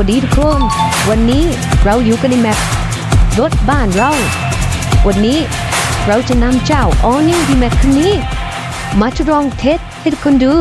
วัสดีทุกคนวันนี้เราอยู่กันในแมปรถบ้านเรา วันนี้เราจะนำเจ้าออนิวดีแมปคันนี้ มาทดลองเทสให้ทุกคนดู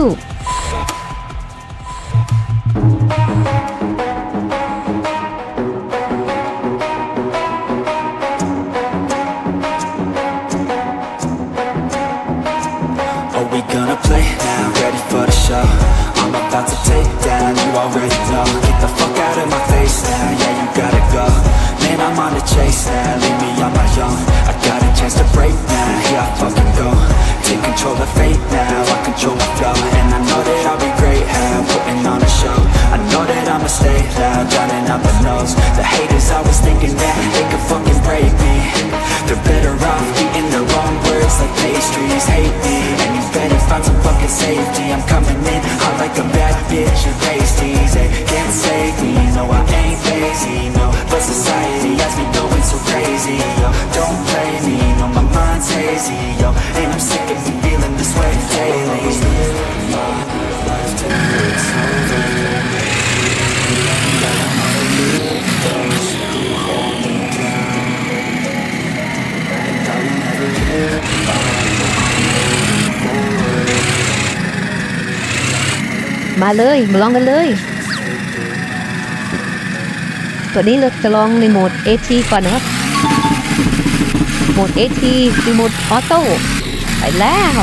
I'm about to take down, you already know. Get the fuck out of my face now, yeah you gotta go. Man, I'm on the chase now, leave me on my own. I got a chance to break safety I'm coming in hot like a bad bitch. And pasties They can't save me, no I ain't lazy, no. But society has me going so crazy, yo. Don't play me, no my mind's hazy, yo. And I'm sick of มาเลยมาลองกันเลย ตัวนี้เราจะลองในโหมด AT ก่อนนะครับ โหมด AT คือโหมดออโต้ไปแล้ว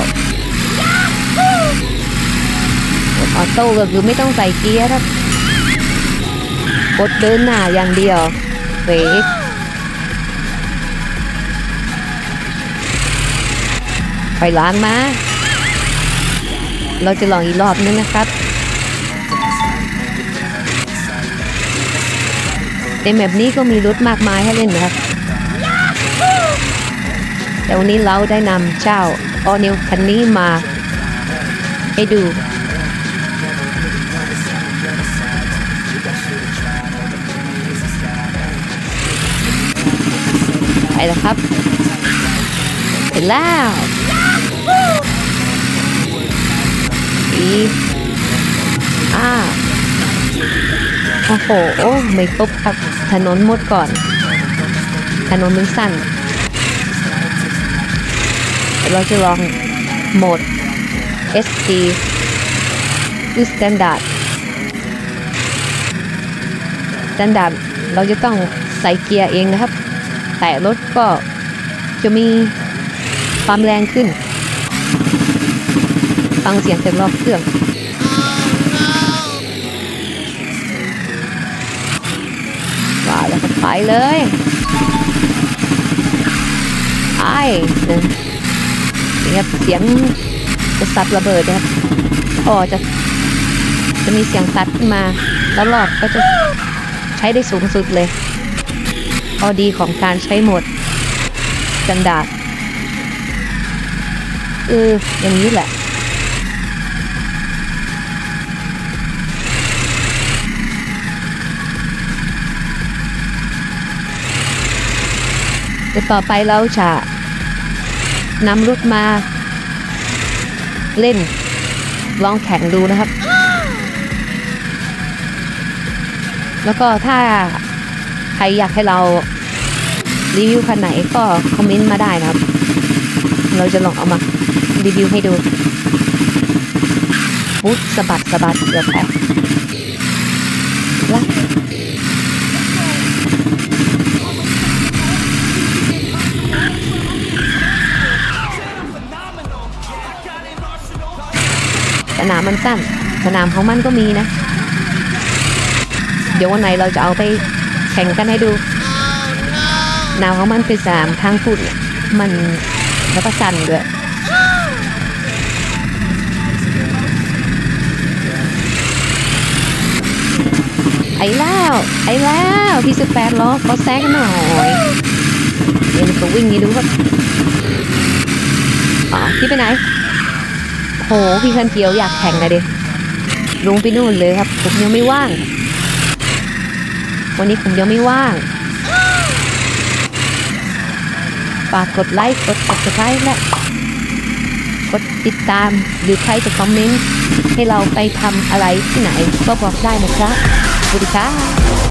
โหมดออโต้ก็คือไม่ต้องใส่เกียร์ครับกดเดินหน้าอย่างเดียวเบรกไปล้างมา เราจะลองอีกรอบนึงนะครับ ในแมปนี้ก็มีรถมากมายให้เล่นนะครับ แต่วันนี้เราได้นำเจ้าออนิวคันนี้มา ให้ดู ไปแล้วครับไปแล้วอีอ่า โอ้โหไม่ครบครับ ถนนมดก่อน ถนนมันสั้นเดี๋ยวเราจะลองโหมด SD คือ Standard Standard เราจะต้องใส่เกียร์เองนะครับ แต่รถก็จะมีความแรงขึ้น ฟังเสียงจากรอบเครื่อง เลยไอ้เนี่ยนี่ครับเสียงจะสัดระเบิดนะครับพอจะจะมีเสียงสัดขึ้นมาแล้วหลอดก็จะใช้ได้สูงสุดเลยข้อดีของการใช้หมดกันดาษเอออย่างนี้แหละ เดี๋ยวต่อไปเราจะนำรถมา เล่นลองแข่งดูนะครับ แล้วก็ถ้าใครอยากให้เรารีวิวคันไหนก็คอมเมนต์มาได้นะครับ เราจะลองเอามารีวิวให้ดูปุ๊บสะบัดสะบัดเกือบแตกละ นามมันสั้น สนามของมันก็มีนะ เดี๋ยววันไหนเราจะเอาไปแข่งกันให้ดูสนามของมันเป็นสนามทางฝุ่นมันแล้วก็สั้นด้วยไอ้แล้ว ไอ้แล้วพี่สิบแปดล้อขอแซงหน่อยเดี๋ยวจะวิ่งให้ดูครับอ๋อพี่ไปไหน พี่คันเขียวอยากแข่งเลยดิลงไปนู่นเลยครับ ผมยังไม่ว่าง วันนี้ผมยังไม่ว่าง ฝากกดไลค์ กด subscribe และ กดติดตาม หรือใครจะคอมเมนต์ ให้เราไปทำอะไรที่ไหน ก็บอกได้นะครับวัสดีค่ะ